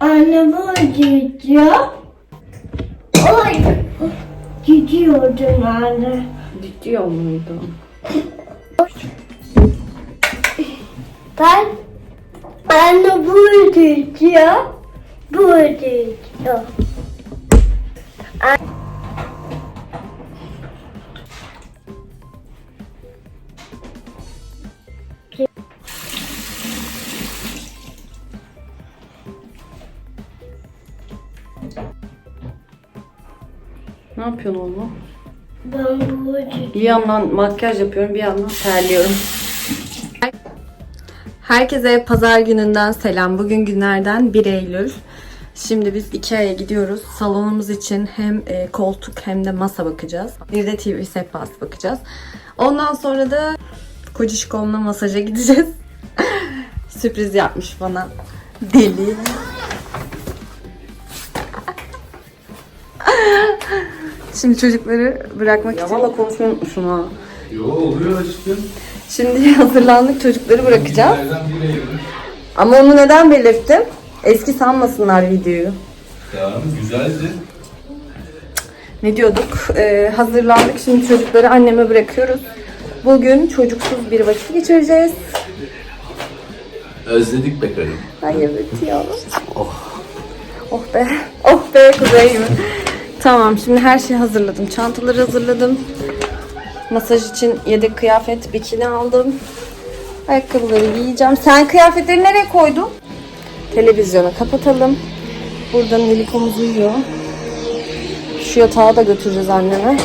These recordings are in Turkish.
Anne bu gidiyor. Oy. Gidiyordum anne. Gidiyor muydu? Ben anne bu gidiyor. Bu gidiyor. Ne yapıyorsun oğlum? Ben bu. Bir yandan makyaj yapıyorum, bir yandan terliyorum. Herkese pazar gününden selam. Bugün günlerden 1 Eylül. Şimdi biz Ikea'ya gidiyoruz. Salonumuz için hem e, koltuk hem de masa bakacağız. Bir de TV sehpası bakacağız. Ondan sonra da Kocişkom'la masaja gideceğiz. Sürpriz yapmış bana. Deli. Şimdi çocukları bırakmak için... Ya valla konuşmayı unutmuşum ha. Yo oluyor aşkım. Şimdi hazırlandık çocukları bırakacağım. Ama onu neden belirttim? Eski sanmasınlar videoyu. Ya güzeldi. Ne diyorduk? Ee, hazırlandık. Şimdi çocukları anneme bırakıyoruz. Bugün çocuksuz bir vakit geçireceğiz. Özledik be karım. Ay evet ya. Oh be. Oh be kuzeyim. Tamam şimdi her şeyi hazırladım. Çantaları hazırladım. Masaj için yedek kıyafet, bikini aldım. Ayakkabıları giyeceğim. Sen kıyafetleri nereye koydun? Televizyonu kapatalım. Burada Nilikomuz uyuyor. Şu yatağı da götüreceğiz anneme.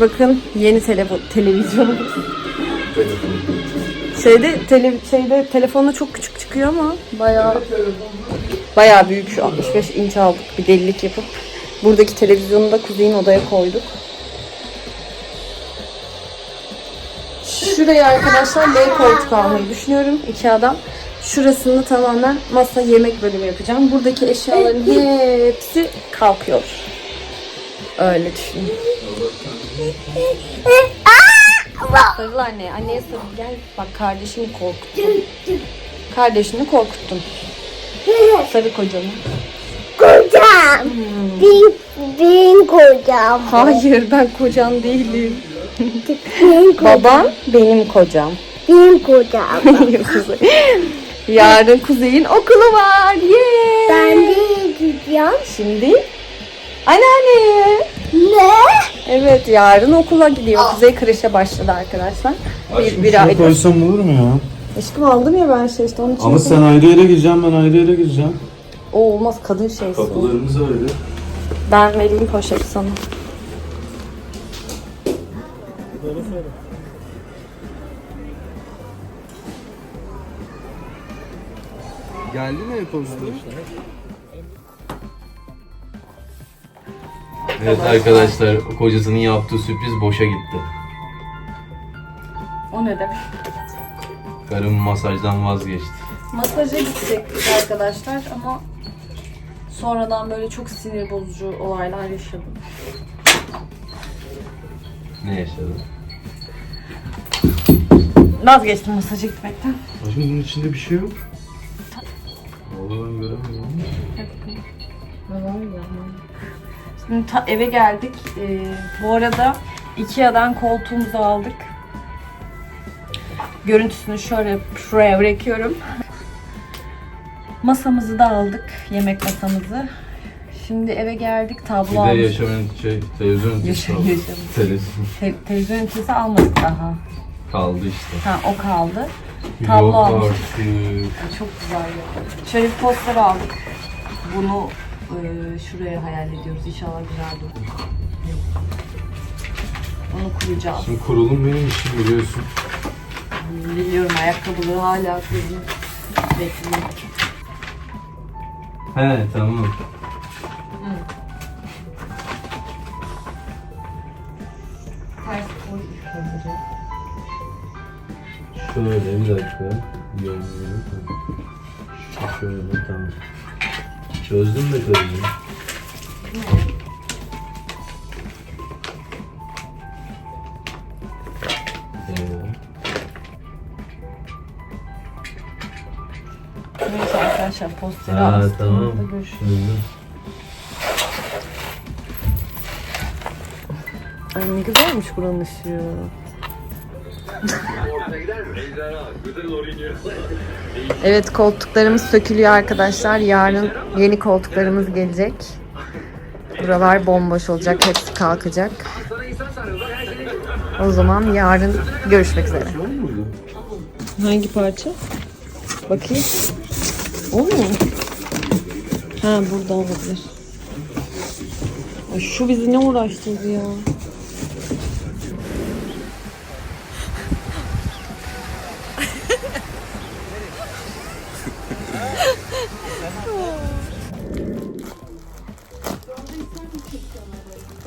Bakın yeni telefon televizyonumuz. Şeyde tele, şeyde telefonda çok küçük çıkıyor ama bayağı bayağı büyük şu 65 inç aldık bir delilik yapıp buradaki televizyonu da kuzeyin odaya koyduk. Şuraya arkadaşlar L koltuk almayı düşünüyorum Ikea'dan. Şurasını tamamen masa yemek bölümü yapacağım. Buradaki eşyaların hepsi kalkıyor. Öyle düşünün. Sarıl anne. Anneye sarıl. Gel. Bak kardeşini korkuttun. Kardeşini korkuttun. Sarı kocanı. Kocam. Bin, bin kocam. Hayır ben kocan değilim. Bin kocam. Baban benim kocam. Bin kocam. Hayır Kuzey. Yarın Kuzey'in okulu var. Yay! Ben de gidiyorum. Şimdi anneanne. Ne? Evet yarın okula gidiyor. Kuzey kreşe başladı arkadaşlar. Bir, bir aydır. koysam olur mu ya? Aşkım aldım ya ben şey işte onun için. Ama sen ayrı yere gireceğim ben ayrı yere gireceğim. O olmaz kadın şeysi. o. Kapılarımız öyle. Ben vereyim poşet sana. Geldi mi e-posta? Evet arkadaşlar kocasının yaptığı sürpriz boşa gitti. O ne demek? Karım masajdan vazgeçti. Masaja gidecektik arkadaşlar ama sonradan böyle çok sinir bozucu olaylar yaşadım. Ne yaşadı? Vazgeçtim masaja gitmekten. Aşkım bunun içinde bir şey yok. Vallahi ben göremiyorum. Şimdi ta- eve geldik. Ee, bu arada Ikea'dan koltuğumuzu aldık. Görüntüsünü şöyle şuraya bırakıyorum. Masamızı da aldık. Yemek masamızı. Şimdi eve geldik. Bir Tablo de aldık. yaşamayan şey televizyon ünitesi Yaşam- yaşam. Televizyon Te- televizyon ünitesi almadık daha. kaldı işte. Ha o kaldı. Tablo Yok almıştık. artık. Çok güzel ya. Şöyle bir poster aldık. Bunu e, şuraya hayal ediyoruz. İnşallah güzel olur. Onu kuracağız. Şimdi kurulum benim işim biliyorsun. Biliyorum ayakkabılığı hala kızım. Bekliyorum. He tamam. Ters koy. Şöyle bir dakika. Görmüyorum. Şöyle tamam. Çözdüm de karıcığım. Ee, Neyse arkadaşlar posteri Ha astım. tamam. Görüşürüz. Ay ne güzelmiş buranın ışığı. Evet koltuklarımız sökülüyor arkadaşlar. Yarın yeni koltuklarımız gelecek. Buralar bomboş olacak. Hepsi kalkacak. O zaman yarın görüşmek üzere. Burada? Hangi parça? Bakayım. O mu? Ha burada olabilir. Ay şu bizi ne uğraştırdı ya.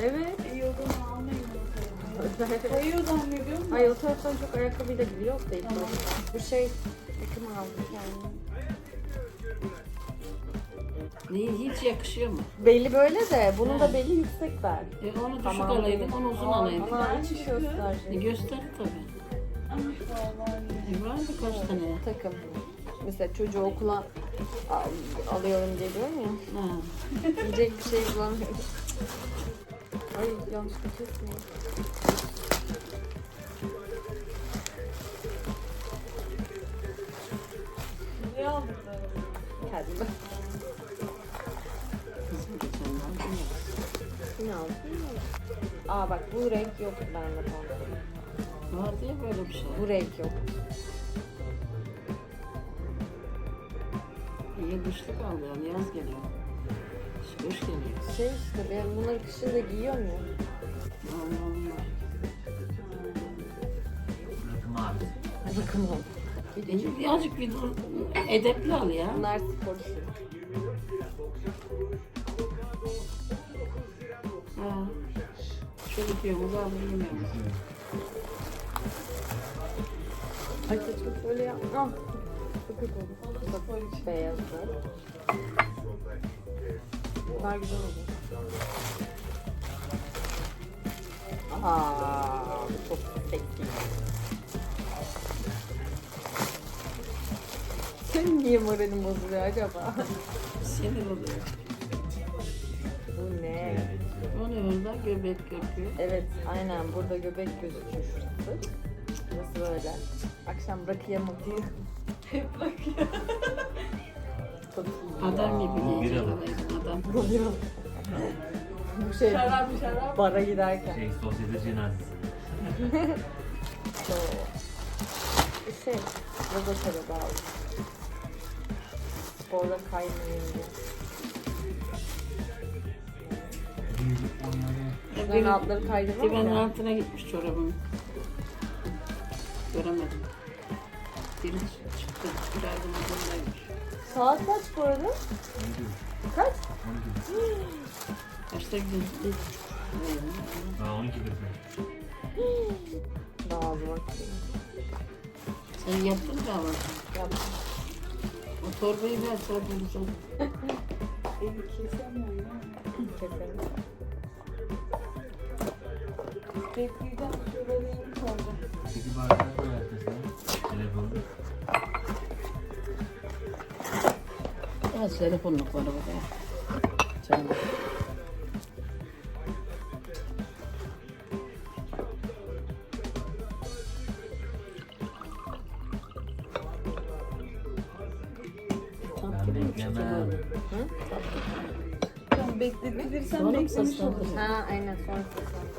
Evet. Ay o taraftan çok ayakkabıyla gidiyor da ilk. Bu şey takım aldık yani. Değil, hiç yakışıyor mu? Belli böyle de bunun da belli yüksek ver. E onu düşük Tamam. alaydım, onu uzun alaydım. Ama hiç E gösterecek. göster tabii. E var birkaç tane. Takım. Mesela çocuğu okula al- alıyorum geliyorum ya. Ha. Yiyecek bir şey bulamıyorum. Ay yanlışlıkla kesmeyin. Aa bak bu renk yok bende pantolon. Var diye böyle bir şey. Bu renk yok. İyi kışlık aldı yani yaz geliyor. Kış geliyor. Şey işte ben bunları kışın da giyiyor muyum? Allah Allah. Bakın o. E, Birazcık bir dur- edepli al ya. Bunlar spor işi. Ha. Çocuk yiyoruz, aldı yemiyoruz. Ay saçma böyle yapma. Çok kötü oldu. Bak beyazlı. Bunlar güzel oldu. Aa, çok seksi. Senin niye moralin bozuluyor acaba? Sinir oluyor. Bu ne? O ne orada? Göbek kökü. Evet, aynen burada göbek gözüküyor şurası. Burası böyle. Akşam rakıya mı diyor. Hep rakıya. Çok iyi. Adam gibi Bu alaydın adam. Oluyor. Bu şey bara giderken. Şey sosyete cenazesi. Şey, yoga şarabı aldım. Sporda kaymayayım Şunların altları kaydırma Dibenin altına gitmiş çorabım. Göremedim. Biri çıktı. Bir adım adımdaymış. Saat kaç bu arada? Kaç? Kaçta gidiyorsun? Ha 12 dakika. Daha az vakti. Sen yaptın mı kahvaltı? Yaptım. O torbayı ver sorduğunuzda. Keselim. Peki bardak koy arkasına. Telefonu. Ya telefonlukları bak ya. Canım. Sonra mı seslendir? Ha aynen sonra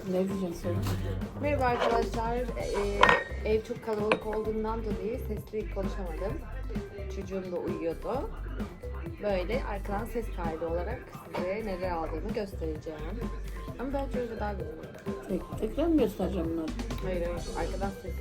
Ne diyeceksin? Merhaba arkadaşlar. Ee, ev çok kalabalık olduğundan dolayı sesli konuşamadım. Çocuğum da uyuyordu. Böyle arkadan ses kaydı olarak size neler aldığımı göstereceğim. Ama bence öyle daha güzel olur. Tek, tekrar mı göstereceğim bunları? Hayır hayır arkadan ses